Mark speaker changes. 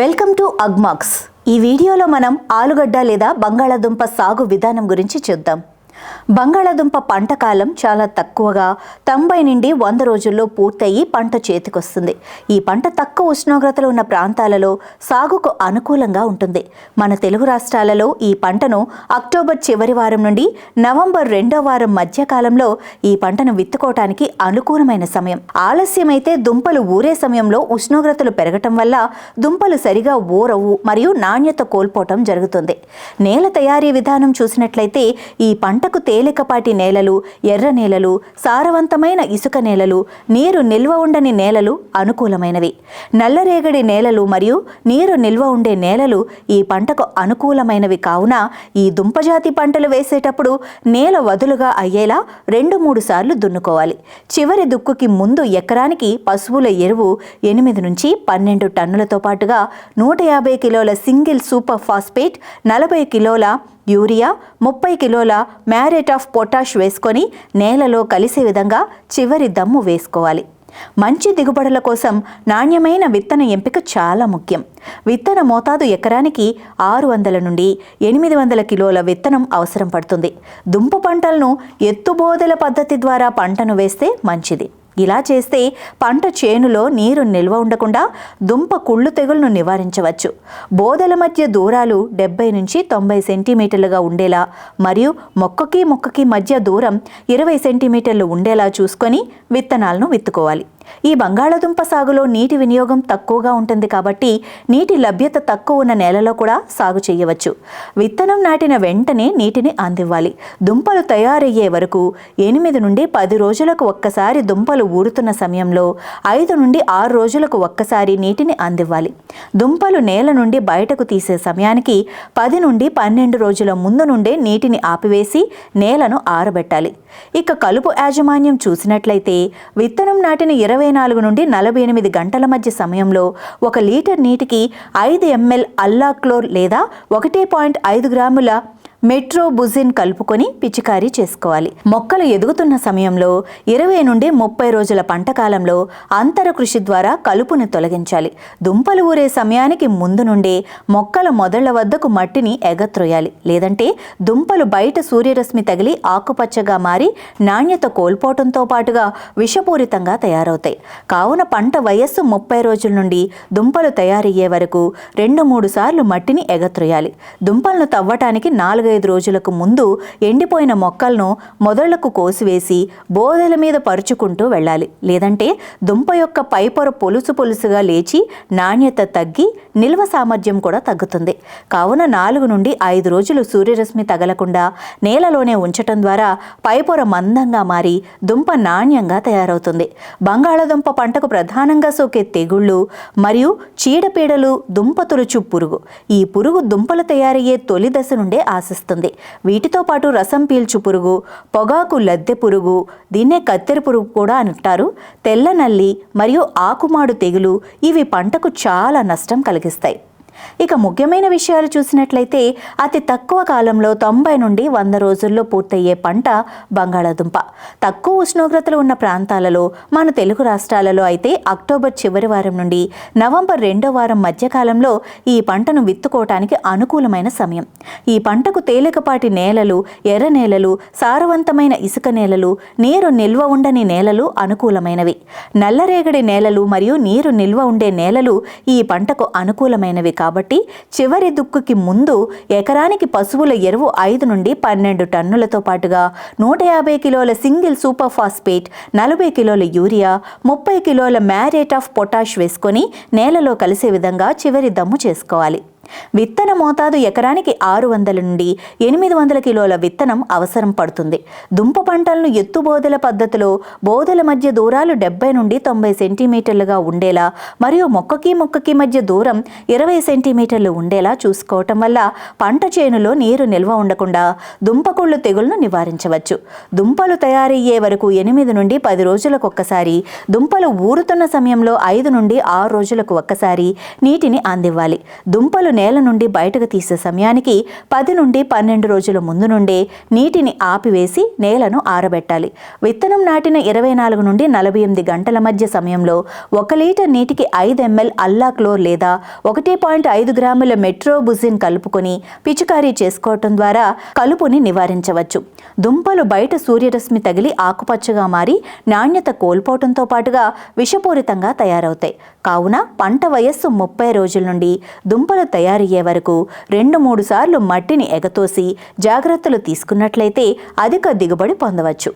Speaker 1: Welcome to Agmax. ఈ వీడియోలో మనం ఆలుగడ్డ లేదా బంగాళాదుంప సాగు విధానం గురించి చూద్దాం. బంగాళాదుంప పంట కాలం చాలా తక్కువగా తొంభై నుండి వంద రోజుల్లో పూర్తయి పంట చేతికొస్తుంది. ఈ పంట తక్కువ ఉష్ణోగ్రతలు ఉన్న ప్రాంతాలలో సాగుకు అనుకూలంగా ఉంటుంది. మన తెలుగు రాష్ట్రాలలో ఈ పంటను అక్టోబర్ చివరి వారం నుండి నవంబర్ రెండో వారం మధ్యకాలంలో ఈ పంటను విత్తుకోవటానికి అనుకూలమైన సమయం. ఆలస్యమైతే దుంపలు ఊరే సమయంలో ఉష్ణోగ్రతలు పెరగటం వల్ల దుంపలు సరిగా ఊరవు మరియు నాణ్యత కోల్పోవటం జరుగుతుంది. నేల తయారీ విధానం చూసినట్లయితే ఈ పంట పంటకు తేలికపాటి నేలలు ఎర్ర నేలలు సారవంతమైన ఇసుక నేలలు నీరు నిల్వ ఉండని నేలలు అనుకూలమైనవి. నల్లరేగడి నేలలు మరియు నీరు నిల్వ ఉండే నేలలు ఈ పంటకు అనుకూలమైనవి కావున ఈ దుంపజాతి పంటలు వేసేటప్పుడు నేల వదులుగా అయ్యేలా రెండు మూడు సార్లు దున్నుకోవాలి. చివరి దుక్కుకి ముందు ఎకరానికి పశువుల ఎరువు ఎనిమిది నుంచి పన్నెండు టన్నులతో పాటుగా నూట యాభై కిలోల సింగిల్ సూపర్ ఫాస్ఫేట్ నలభై కిలోల యూరియా ముప్పై కిలోల మ్యారేట్ ఆఫ్ పొటాష్ వేసుకొని నేలలో కలిసే విధంగా చివరి దమ్ము వేసుకోవాలి. మంచి దిగుబడుల కోసం నాణ్యమైన విత్తన ఎంపిక చాలా ముఖ్యం. విత్తన మోతాదు ఎకరానికి ఆరు వందల నుండి ఎనిమిది వందల కిలోల విత్తనం అవసరం పడుతుంది. దుంప పంటలను ఎత్తుబోదెల పద్ధతి ద్వారా పంటను వేస్తే మంచిది. ఇలా చేస్తే పంట చేనులో నీరు నిల్వ ఉండకుండా దుంప కుళ్ళు తెగులను నివారించవచ్చు. బోదల మధ్య దూరాలు డెబ్బై నుంచి తొంభై సెంటీమీటర్లుగా ఉండేలా మరియు మొక్కకి మొక్కకి మధ్య దూరం ఇరవై సెంటీమీటర్లు ఉండేలా చూసుకొని విత్తనాలను విత్తుకోవాలి. ఈ బంగాళాదుంప సాగులో నీటి వినియోగం తక్కువగా ఉంటుంది కాబట్టి నీటి లభ్యత తక్కువ ఉన్న నేలలో కూడా సాగు చేయవచ్చు. విత్తనం నాటిన వెంటనే నీటిని అందివ్వాలి. దుంపలు తయారయ్యే వరకు ఎనిమిది నుండి పది రోజులకు ఒక్కసారి దుంపలు ఊరుతున్న సమయంలో ఐదు నుండి ఆరు రోజులకు ఒక్కసారి నీటిని అందివ్వాలి. దుంపలు నేల నుండి బయటకు తీసే సమయానికి పది నుండి పన్నెండు రోజుల ముందు నుండే నీటిని ఆపివేసి నేలను ఆరబెట్టాలి. ఇక కలుపు యాజమాన్యం చూసినట్లయితే విత్తనం నాటిన ఇరవై ఇరవై నాలుగు నుండి నలభై ఎనిమిది గంటల మధ్య సమయంలో ఒక లీటర్ నీటికి ఐదు ఎంఎల్ అల్లాక్లోర్ లేదా ఒకటి పాయింట్ ఐదు గ్రాముల మెట్రోబుజిన్ కలుపుకొని పిచికారీ చేసుకోవాలి. మొక్కలు ఎదుగుతున్న సమయంలో ఇరవై నుండి ముప్పై రోజుల పంటకాలంలో అంతర కృషి ద్వారా కలుపును తొలగించాలి. దుంపలు ఊరే సమయానికి ముందు నుండే మొక్కల మొదళ్ళ వద్దకు మట్టిని ఎగత్రొయ్యాలి. లేదంటే దుంపలు బయట సూర్యరశ్మి తగిలి ఆకుపచ్చగా మారి నాణ్యత కోల్పోవటంతో పాటుగా విషపూరితంగా తయారవుతాయి. కావున పంట వయస్సు ముప్పై రోజుల నుండి దుంపలు తయారయ్యే వరకు రెండు మూడు సార్లు మట్టిని ఎగత్రొయ్యాలి. దుంపలను తవ్వటానికి నాలుగైదు రోజులకు ముందు ఎండిపోయిన మొక్కలను మొదళ్ళకు కోసివేసి బోదెల మీద పరుచుకుంటూ వెళ్ళాలి. లేదంటే దుంప యొక్క పైపొర పొలుసు పొలుసుగా లేచి నాణ్యత తగ్గి నిల్వ సామర్థ్యం కూడా తగ్గుతుంది. కావున నాలుగు నుండి ఐదు రోజులు సూర్యరశ్మి తగలకుండా నేలలోనే ఉంచటం ద్వారా పైపొర మందంగా మారి దుంప నాణ్యంగా తయారవుతుంది. బంగాళాదుంప పంటకు ప్రధానంగా సోకే తెగుళ్ళు మరియు చీడపీడలు దుంప తొలుచు పురుగు. ఈ పురుగు దుంపలు తయారయ్యే తొలి దశ నుండే ఆశిస్తుంది. వీటితో పాటు రసం పీల్చు పురుగు పొగాకు లద్దె పురుగు దీన్నే కత్తెర పురుగు కూడా అంటారు. తెల్ల నల్లి మరియు ఆకుమాడు తెగులు ఇవి పంటకు చాలా నష్టం కలిగిస్తాయి. ఇక ముఖ్యమైన విషయాలు చూసినట్లయితే అతి తక్కువ కాలంలో తొంభై నుండి వంద రోజుల్లో పూర్తయ్యే పంట బంగాళాదుంప. తక్కువ ఉష్ణోగ్రతలు ఉన్న ప్రాంతాలలో మన తెలుగు రాష్ట్రాలలో అయితే అక్టోబర్ చివరి వారం నుండి నవంబర్ రెండో వారం మధ్యకాలంలో ఈ పంటను విత్తుకోవటానికి అనుకూలమైన సమయం. ఈ పంటకు తేలికపాటి నేలలు ఎర్ర నేలలు సారవంతమైన ఇసుక నేలలు నీరు నిల్వ ఉండని నేలలు అనుకూలమైనవి. నల్లరేగడి నేలలు మరియు నీరు నిల్వ ఉండే నేలలు ఈ పంటకు అనుకూలమైనవి కాబట్టి చివరి దుక్కుకి ముందు ఎకరానికి పశువుల ఎరువు ఐదు నుండి పన్నెండు టన్నులతో పాటుగా నూట యాభై కిలోల సింగిల్ సూపర్ ఫాస్ఫేట్ నలభై కిలోల యూరియా ముప్పై కిలోల మ్యారేట్ ఆఫ్ పొటాష్ వేసుకొని నేలలో కలిసే విధంగా చివరి దమ్ము చేసుకోవాలి. విత్తన మోతాదు ఎకరానికి ఆరు వందల నుండి ఎనిమిది వందల కిలోల విత్తనం అవసరం పడుతుంది. దుంప పంటలను ఎత్తుబోదెల పద్ధతిలో బోదెల మధ్య దూరాలు డెబ్బై నుండి తొంభై సెంటీమీటర్లుగా ఉండేలా మరియు మొక్కకి మొక్కకి మధ్య దూరం ఇరవై సెంటీమీటర్లు ఉండేలా చూసుకోవటం వల్ల పంట చేనులో నీరు నిల్వ ఉండకుండా దుంపకుళ్ళు తెగులను నివారించవచ్చు. దుంపలు తయారయ్యే వరకు ఎనిమిది నుండి పది రోజులకు ఒక్కసారి దుంపలు ఊరుతున్న సమయంలో ఐదు నుండి ఆరు రోజులకు ఒక్కసారి నీటిని అందివ్వాలి. దుంపలు నేల నుండి బయటకు తీసే సమయానికి పది నుండి పన్నెండు రోజుల ముందు నుండే నీటిని ఆపివేసి నేలను ఆరబెట్టాలి. విత్తనం నాటిన ఇరవై నాలుగు నుండి నలభై ఎనిమిది గంటల మధ్య సమయంలో ఒక లీటర్ నీటికి ఐదు ఎంఎల్ అల్లాక్లోర్ లేదా ఒకటి పాయింట్ ఐదు గ్రాముల మెట్రోబుజిన్ కలుపుకొని పిచికారీ చేసుకోవటం ద్వారా కలుపుని నివారించవచ్చు. దుంపలు బయట సూర్యరశ్మి తగిలి ఆకుపచ్చగా మారి నాణ్యత కోల్పోవటంతో పాటుగా విషపూరితంగా తయారవుతాయి. కావున పంట వయస్సు ముప్పై రోజుల నుండి దుంపలు తయారయ్యే వరకు రెండు మూడు సార్లు మట్టిని ఎగతోసి జాగ్రత్తలు తీసుకున్నట్లయితే అధిక దిగుబడి పొందవచ్చు.